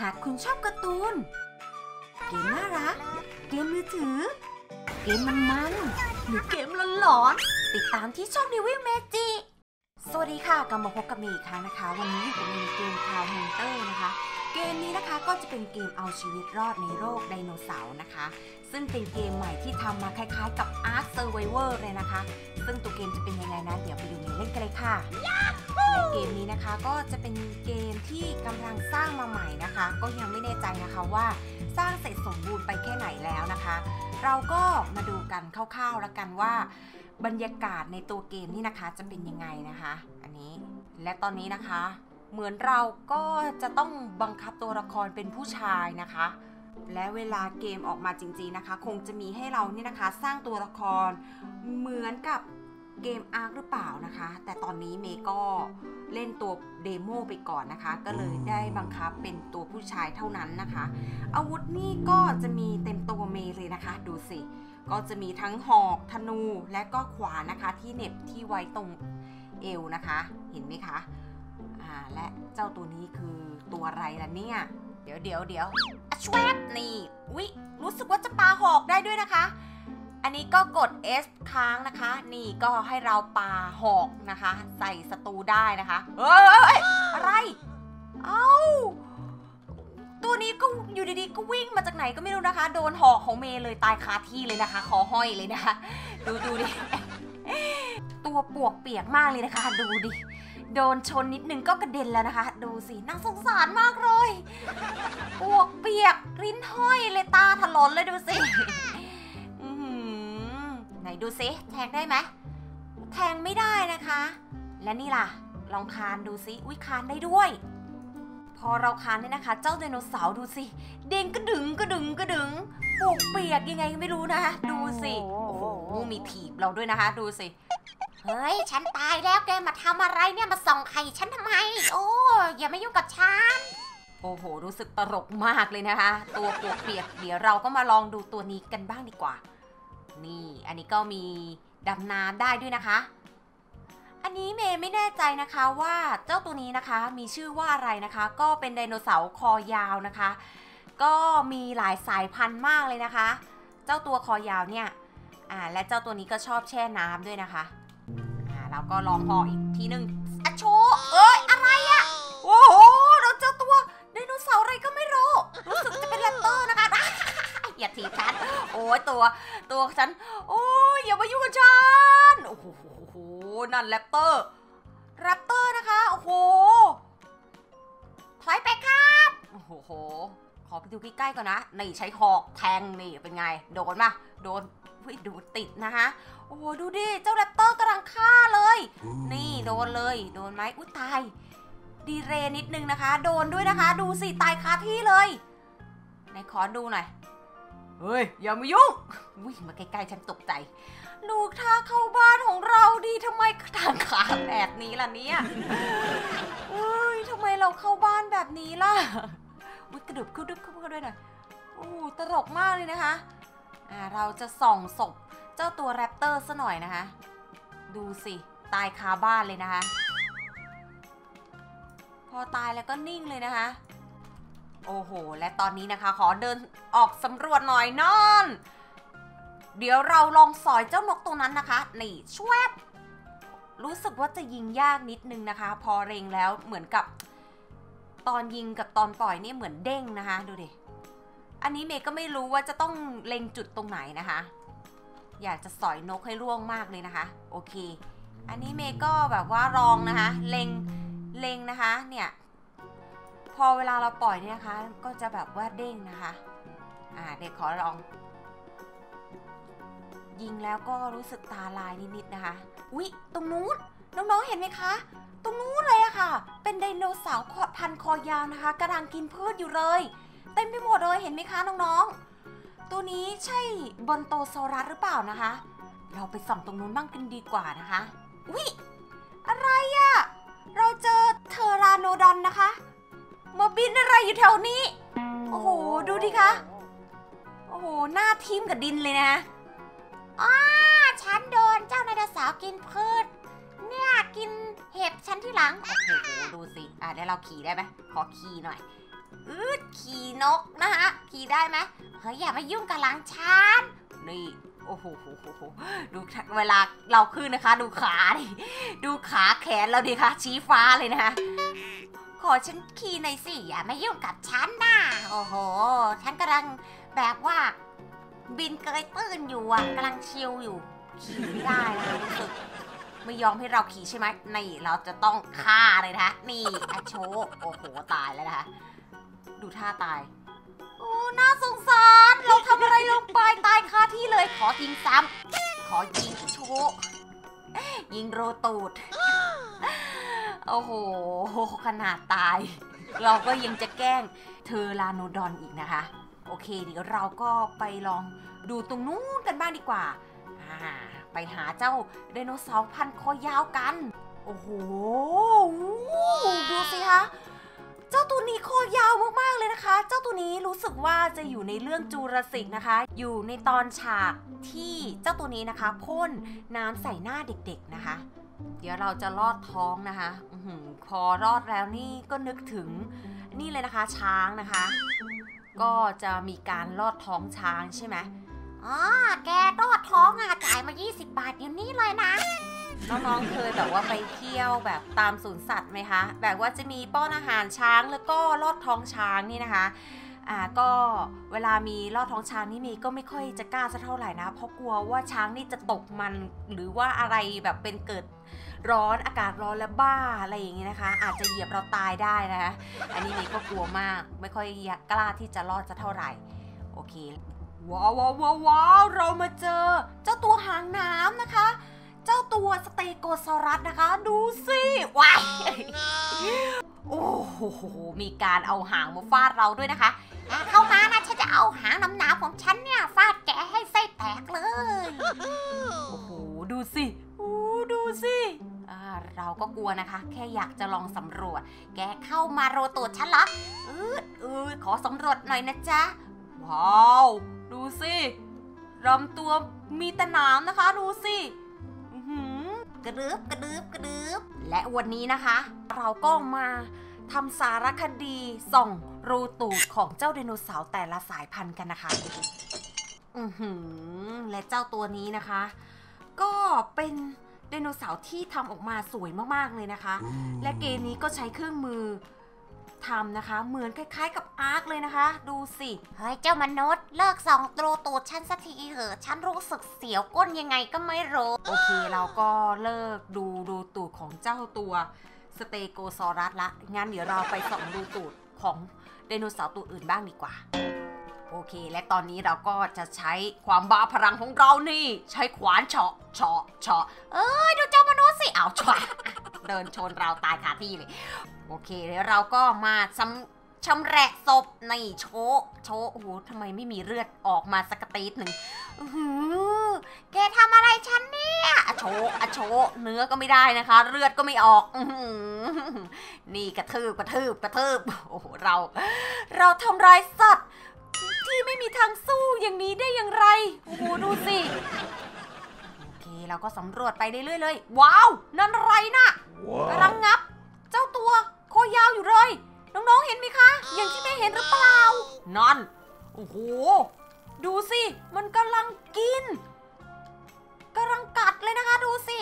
หากคุณชอบการ์ตูน เกมน่ารัก เกมมือถือ เกมมันมันๆหรือเกมหลอนๆติดตามที่ช่องนิวิวเมจิสวัสดีค่ะกลับมาพบกับเมย์อีกครั้งนะคะ วันนี้อยู่กับเมย์เกมคาวฮันเตอร์นะคะ เกมนี้นะคะก็จะเป็นเกมเอาชีวิตรอดในโลกไดโนเสาร์นะคะ ซึ่งเป็นเกมใหม่ที่ทำมาคล้ายๆกับ Ark Survivor เลยนะคะ ซึ่งตัวเกมจะเป็นยังไงนะเดี๋ยวไปดูเมย์เล่นกันเลยค่ะ เกมนี้นะคะก็จะเป็นเกมที่กำลังสร้างมาใหม่นะคะ ก็ยังไม่แน่ใจนะคะว่าสร้างเสร็จสมบูรณ์ไปแค่ไหนแล้วนะคะ เราก็มาดูกันคร่าวๆแล้วกันว่าบรรยากาศในตัวเกมนี่นะคะจะเป็นยังไงนะคะ อันนี้และตอนนี้นะคะ เหมือนเราก็จะต้องบังคับตัวละครเป็นผู้ชายนะคะ และเวลาเกมออกมาจริงๆนะคะ คงจะมีให้เรานี่นะคะ สร้างตัวละครเหมือนกับ เกมอาร์คหรือเปล่านะคะ แต่ตอนนี้เมย์ก็เล่นตัวเดโมไปก่อนนะคะ ก็เลยได้บังคับเป็นตัวผู้ชายเท่านั้นนะคะ อาวุธนี่ก็จะมีเต็มตัวเมย์เลยนะคะ ดูสิ ก็จะมีทั้งหอกธนูและก็ขวานนะคะที่เหน็บที่ไว้ตรงเอวนะคะ เห็นไหมคะอ่าและเจ้าตัวนี้คือตัวอะไรล่ะเนี่ย เดี๋ยวเดี๋ยวเดี๋ยวอะชวบนี่วิรู้สึกว่าจะปาหอกได้ด้วยนะคะ อันนี้ก็กด S ค้างนะคะ นี่ก็ให้เราปาหอกนะคะ ใส่ศัตรูได้นะคะเฮ้ยอะไร เอ้า ตัวนี้ก็อยู่ดีๆก็วิ่งมาจากไหนก็ไม่รู้นะคะ โดนหอกของเมย์เลยตายคาที่เลยนะคะคอห้อยเลยนะคะ ดูดูดิ ตัวปวกเปียกมากเลยนะคะ ดูดิ โดนชนนิดนึงก็กระเด็นแล้วนะคะ ดูสิ น่าสงสารมากเลย ปวกเปียกลิ้นห้อยเลยตาถลนเลยดูสิ นดูสิแทงได้ไหมแทงไม่ได้นะคะ และนี่ล่ะ ลองคานดูสิอุ้ยคานได้ด้วย พอเราคานเนี่ยนะคะ เจ้าไดโนเสาร์ดูสิเด้งกระดึงกระดึงกระดึงปวกเปียกยังไงก็ไม่รู้นะคะดูสิโอ้โหมีถีบเราด้วยนะคะ ดูสิเฮ้ย ฉันตายแล้วแกมาทำอะไรเนี่ยมาส่องไข่ฉันทำไม โอ้อย่ามายุ่งกับฉัน โอ้โห รู้สึกตลกมากเลยนะคะ ตัวปวกเปียกเดี๋ยวเราก็มาลองดูตัวนี้กันบ้างดีกว่า นี่อันนี้ก็มีดำน้ำได้ด้วยนะคะ อันนี้เมย์ไม่แน่ใจนะคะว่าเจ้าตัวนี้นะคะมีชื่อว่าอะไรนะคะ ก็เป็นไดโนเสาร์คอยาวนะคะ ก็มีหลายสายพันธุ์มากเลยนะคะ เจ้าตัวคอยาวเนี่ยอ่าและเจ้าตัวนี้ก็ชอบแช่น้ำด้วยนะคะอ่าเราก็ลองหออีกทีหนึ่งอะโชเอ้ยอะไรอะโอ้โหเราเจอตัวไดโนเสาร์อะไรก็ไม่รู้ รู้สึกจะเป็นแรปเตอร์นะคะ อย่าถีบฉัน โอ้ยตัวตัวฉัน โอ้ยอย่ามายุ่งกับฉัน โอ้โห นั่นแรปเตอร์ แรปเตอร์นะคะ โอ้โห ถอยไปครับ โอ้โห ขอไปดูใกล้ๆก่อนนะ นี่ใช้หอกแทงนี่เป็นไง โดนมาโดนวิดูติดนะคะ โอ้โห ดูดิ เจ้าแรปเตอร์กำลังฆ่าเลย นี่โดนเลย โดนไหมอุ้ยตาย ดีเรนิดนึงนะคะ โดนด้วยนะคะ ดูสิ ตายคาที่เลย ไหนขอดูหน่อย เฮ้ย อย่ามายุ่งวิ่งมาใกล้ๆ ฉันตกใจลูกท่าเข้าบ้านของเราดีทำไมทางขาแบบนี้ล่ะเนี่ยเอ้ยทำไมเราเข้าบ้านแบบนี้ล่ะวิกระดึบขึ้นดึบขึ้นมาด้วยหน่อยโอ้ตลกมากเลยนะคะอ่าเราจะส่องศพเจ้าตัวแรปเตอร์ซะหน่อยนะคะ ดูสิ ตายคาบ้านเลยนะคะ พอตายแล้วก็นิ่งเลยนะคะ โอ้โห และตอนนี้นะคะ ขอเดินออกสำรวจหน่อยนอน เดี๋ยวเราลองสอยเจ้านกตัวนั้นนะคะ นี่ชวบรู้สึกว่าจะยิงยากนิดนึงนะคะ พอเร็งแล้วเหมือนกับ ตอนยิงกับตอนปล่อยนี่เหมือนเด้งนะคะ ดูดิ อันนี้เมย์ก็ไม่รู้ว่าจะต้องเล็งจุดตรงไหนนะคะ อยากจะสอยนกให้ร่วงมากเลยนะคะ โอเค อันนี้เมย์ก็แบบว่าลองนะคะ เล็ง เล็งนะคะ เนี่ย พอเวลาเราปล่อยเนี่ยนะคะ ก็จะแบบว่าเด้งนะคะ อ่าเด็กขอลอง ยิงแล้วก็รู้สึกตาลายนิดๆนะคะอุ๊ยตรงนู้นน้องๆเห็นไหมคะ ตรงนู้นเลยอะค่ะ เป็นไดโนเสาร์พันคอยาวนะคะกำลังกินพืชอยู่เลย เต็มไปหมดเลยเห็นไหมคะน้องๆ ตัวนี้ใช่บอนโตซอรัสหรือเปล่านะคะ เราไปส่องตรงนู้นบ้างกันดีกว่านะคะอุ๊ยอะไรอะเราเจอเทอราโนดอนนะคะ มาบินอะไรอยู่แถวนี้ โอ้โห ดูดิคะ โอ้โห หน้าทิมกับดินเลยนะอ้าฉันโดนเจ้าไดโนเสาร์กินพืช เนี่ยกินเห็บฉันที่หลัง โอ้โห ดูสิ อะเดี๋ยวเราขี่ได้ไหมขอขี่หน่อยอืดขี่นกนะคะขี่ได้ไหมเฮ้ยอย่ามายุ่งกับหลังฉัน นี่โอ้โหโหโหโหดูเวลาเราขึ้นนะคะ ดูขาดิ ดูขาแขนเราดิคะชี้ฟ้าเลยนะคะ ขอฉันขี่หน่อยสิอย่ามายุ่งกับฉันนะโอ้โห ฉันกำลังแบบว่า บินเกยตื้นอยู่อะกำลังชิลอยู่ ขี่ไม่ได้นะคะรู้สึกไม่ยอมให้เราขี่ใช่ไหมนี่เราจะต้องฆ่าเลยนะนี่อโชโอ้โหตายแล้วนะคะดูท่าตายโอ้น่าสงสาร เราทำอะไรลงไปตายคาที่เลยขอยิงซ้ำขอยิงโชยิงโรตูด โอ้โห ขนาดตาย เราก็ยังจะแกล้งเทอร์ลาโนดอนอีกนะคะ โอเค เดี๋ยวเราก็ไปลองดูตรงนู้นกันบ้างดีกว่า ไปหาเจ้าไดโนเสาร์พันคอยาวกัน โอ้โห ดูสิคะเจ้าตัวนี้คอยาวมากๆเลยนะคะ เจ้าตัวนี้รู้สึกว่าจะอยู่ในเรื่องจูราสสิกนะคะ อยู่ในตอนฉากที่เจ้าตัวนี้นะคะพ่นน้ำใส่หน้าเด็กๆนะคะ เดี๋ยวเราจะลอดท้องนะคะ พอรอดแล้วนี่ก็นึกถึงนี่เลยนะคะช้างนะคะ ก็จะมีการลอดท้องช้างใช่ไหมอ๋อแกลอดท้องอะจ่ายมา 20 บาทเดี๋ยวนี้เลยนะ น้องๆเคยแบบว่าไปเที่ยวแบบตามสวนสัตว์ไหมคะ แบบว่าจะมีป้อนอาหารช้างแล้วก็ลอดท้องช้างนี่นะคะอ่าก็เวลามีลอดท้องช้างนี่มีก็ไม่ค่อยจะกล้าสักเท่าไหร่นะ เพราะกลัวว่าช้างนี่จะตกมันหรือว่าอะไรแบบเป็นเกิด ร้อนอากาศร้อนและบ้าอะไรอย่างงี้นะคะ อาจจะเหยียบเราตายได้นะคะอันนี้มีก็กลัวมากไม่ค่อยอยากกล้าที่จะรอดสักเท่าไหร่ โอเคว้าวว้าวว้าวเรามาเจอ เจ้าตัวหางน้ำนะคะ เจ้าตัวสเตโกซอรัสนะคะ ดูสิว้ายโอ้โหมีการเอาหางมาฟาดเราด้วยนะคะเข้ามานะฉันจะเอาหางน้ำหนาวของฉันเนี่ย ฟาดแกให้ไส้แตกเลย โอ้โห ดูสิ สิเราก็กลัวนะคะ แค่อยากจะลองสำรวจ แกเข้ามาโรตัวฉันเหรออืดอืดขอสำรวจหน่อยนะจ๊ะ ว้าว ดูสิลำตัวมีแต่หนามนะคะ ดูสิอื้อหือกระดึบกระดึบกระดึบและวันนี้นะคะ เราก็มาทำสารคดีส่องรูตูดของเจ้าไดโนเสาร์แต่ละสายพันธุ์กันนะคะ อือหือ และเจ้าตัวนี้นะคะ ก็เป็น ไดโนเสาร์ที่ทำออกมาสวยมากๆเลยนะคะ และเกมนี้ก็ใช้เครื่องมือทำนะคะ เหมือนคล้ายๆกับอาร์คเลยนะคะ ดูสิ เฮ้ยเจ้ามนุษย์เลิกส่องตรูตูดฉันสักทีเหอะ ฉันรู้สึกเสียวก้นยังไงก็ไม่รู้ โอเคเราก็เลิกดูดูตูดของเจ้าตัวสเตโกซอรัสละ งั้นเดี๋ยวเราไปส่องดูตูดของไดโนเสาร์ตัวอื่นบ้างดีกว่า โอเค และตอนนี้เราก็จะใช้ความบ้าพลังของเรานี่ ใช้ขวานเฉาะเฉาะเฉาะเอ้ยดูเจ้ามนุษย์สิเอาชวะเดินชนเราตายคาที่เลย โอเคแล้วเราก็มาชำชำแหละศพในโชโชโอ้โหทำไมไม่มีเลือดออกมาสักตีดหนึ่งหือแกทำอะไรฉันเนี่ยอะโชอะโชเนื้อก็ไม่ได้นะคะ เลือดก็ไม่ออกอนี่กระทืบกระทืบกระทืบโอ้โหเรา เราทำร้ายสัตว์ ที่ไม่มีทางสู้อย่างนี้ได้อย่างไร โอ้โหดูสิ โอเคเราก็สำรวจไปเรื่อยๆเลย ว้าว นั่นอะไรนะ่ะกำลังงับ เจ้าตัวคอยาวอยู่เลย น้องๆเห็นไหมคะ อย่างที่แม่เห็นหรือเปล่า นั่น โอ้โห ดูสิ มันกำลังกินกำลังกัดเลยนะคะดูสิ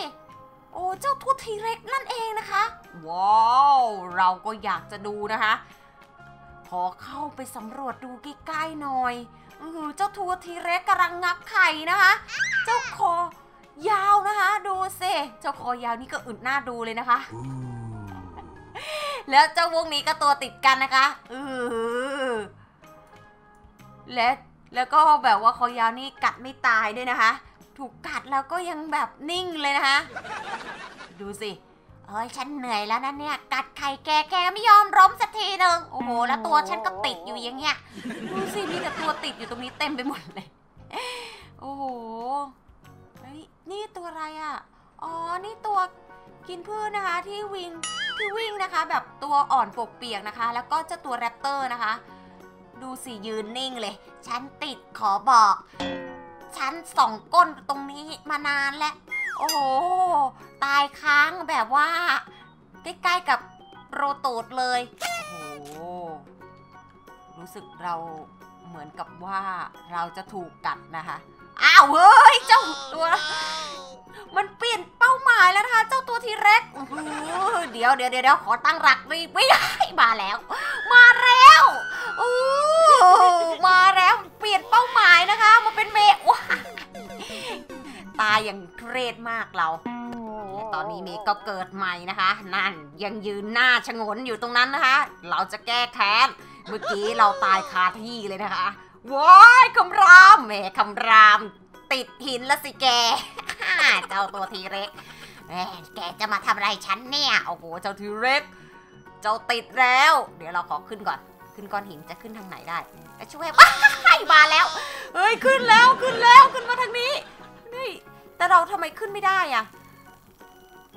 โอ้ เจ้าทูตทีเร็กนั่นเองนะคะ ว้าว เราก็อยากจะดูนะคะ ขอเข้าไปสำรวจดูใกล้ๆหน่อยอือเจ้าทัวทีเร็กกำลังงับไข่นะคะ เจ้าคอยาวนะคะ ดูสิเจ้าคอยาวนี่ก็อึดหน้าดูเลยนะคะ แล้วเจ้าวงนี้ก็ตัวติดกันนะคะอือและแล้วก็แบบว่าคอยาวนี่กัดไม่ตายด้วยนะคะ ถูกกัดแล้วก็ยังแบบนิ่งเลยนะคะ ดูสิ เอ้ยฉันเหนื่อยแล้วนะเนี่ย กัดไข่แกแกไม่ยอมล้มสักทีหนึ่งโอ้โห แล้วตัวฉันก็ติดอยู่อย่างเงี้ยดูสิมีแต่ตัวติดอยู่ตรงนี้เต็มไปหมดเลย โอ้โหเฮ้ยนี่ตัวอะไรอะ อ๋อ นี่ตัวกินพืชนะคะที่วิ่งที่วิ่งนะคะ แบบตัวอ่อนปกเปียกนะคะ แล้วก็เจ้าตัวแรปเตอร์นะคะ ดูสิยืนนิ่งเลย ฉันติดขอบอก ฉันส่องก้นตรงนี้มานานแล้ว โอ้โห ตายค้างแบบว่า ใกล้ๆกับโรตูดเลย โอ้โห รู้สึกเราเหมือนกับว่าเราจะถูกกัดนะคะ อ้าวเฮ้ย เจ้าตัว มันเปลี่ยนเป้าหมายแล้วนะคะ เจ้าตัวทีเร็กเดี๋ยวเดี๋ยวเดี๋ยวขอตั้งหลักรีบไม่ได้มาแล้ว มาแล้วอู้มาแล้วเปลี่ยนเป้าหมายนะคะ มาเป็นเมฆว้าตายอย่างเครียดมากเรา ตอนนี้เมฆก็เกิดใหม่นะคะ นั่นยังยืนหน้าชะงนอยู่ตรงนั้นนะคะ เราจะแก้แค้น เมื่อกี้เราตายคาที่เลยนะคะว้ายคำรามแหมคำราม ติดหินละสิแก เจ้าตัวทีเร็กแหมแกจะมาทำอะไรฉันเนี่ย โอ้โห เจ้าทีเร็ก เจ้าติดแล้ว เดี๋ยวเราขอขึ้นก่อน ขึ้นก้อนหินจะขึ้นทางไหนได้จะช่วยว้ายมาแล้ว เฮ้ย ขึ้นแล้ว ขึ้นแล้ว ขึ้นมาทางนี้ นี่ แต่เราทำไมขึ้นไม่ได้อะ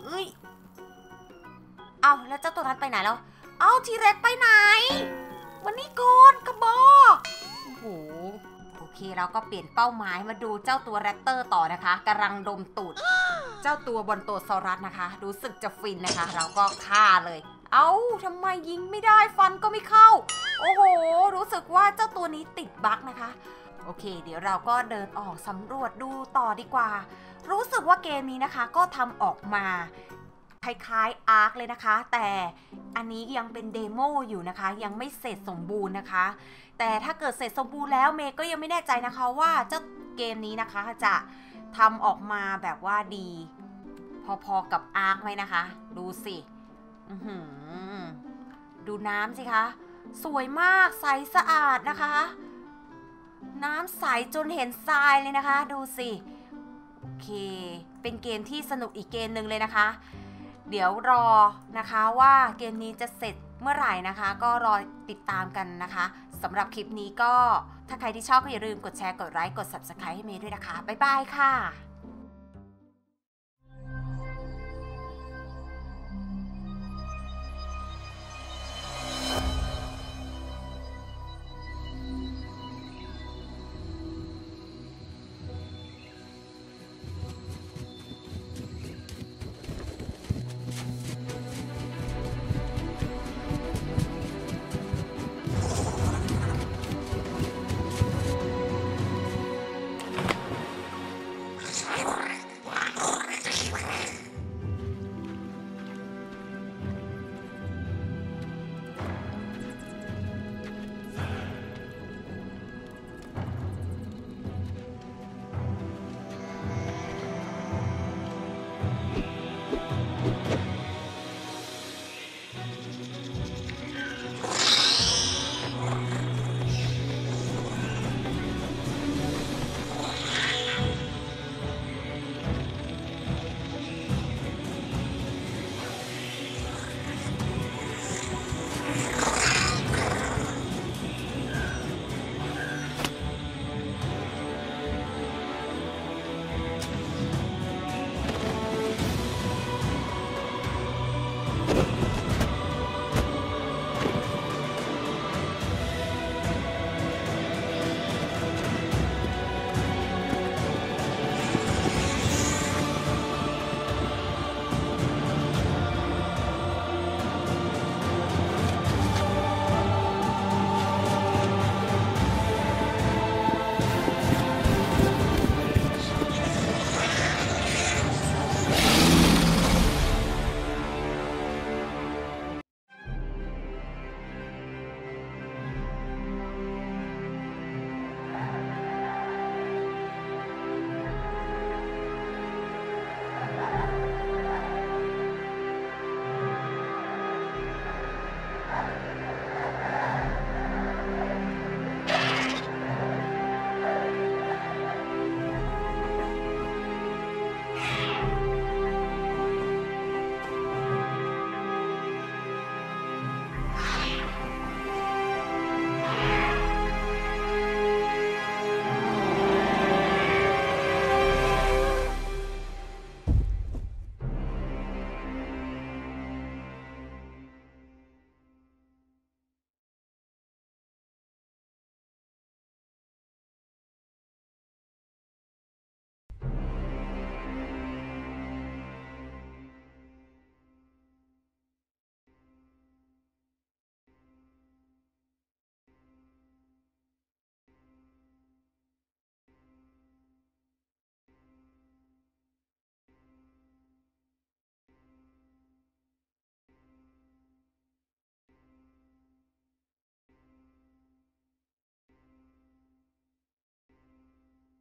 เอ้ย เอาแล้วเจ้าตัวนั้นไปไหนแล้ว เอาทีเร็กไปไหน วันนี้ก่อนกระบอกโอ้โหโอเคเราก็เปลี่ยนเป้าหมายมาดูเจ้าตัวแรปเตอร์ต่อนะคะกำลังดมตูด เจ้าตัวบนโตซอรัสนะคะ รู้สึกจะฟินนะคะ เราก็ฆ่าเลย เอา้าทำไมยิงไม่ได้ฟันก็ไม่เข้า โอ้โห รู้สึกว่าเจ้าตัวนี้ติดบั๊กนะคะ โอเค เดี๋ยวเราก็เดินออกสำรวจดูต่อดีกว่า รู้สึกว่าเกมนี้นะคะก็ทำออกมาคล้ายๆอาร์คเลยนะคะ แต่อันนี้ยังเป็นเดโมอยู่นะคะ ยังไม่เสร็จสมบูรณ์นะคะ แต่ถ้าเกิดเสร็จสมบูรณ์แล้วเมย์ก็ยังไม่แน่ใจนะคะว่าเจ้าเกมนี้นะคะจะทำออกมาแบบว่าดี พอๆกับอาร์คไหมนะคะ ดูสิดูน้ำสิคะ สวยมากใสสะอาดนะคะ น้ำใสจนเห็นทรายเลยนะคะ ดูสิ โอเค เป็นเกมที่สนุกอีกเกมหนึ่งเลยนะคะ เดี๋ยวรอนะคะว่าเกมนี้จะเสร็จเมื่อไหร่นะคะ ก็รอติดตามกันนะคะสำหรับคลิปนี้ก็ถ้าใครที่ชอบก็อย่าลืมกดแชร์ กดไลค์ กด subscribe ให้เมย์ด้วยนะคะ บ๊ายบายค่ะ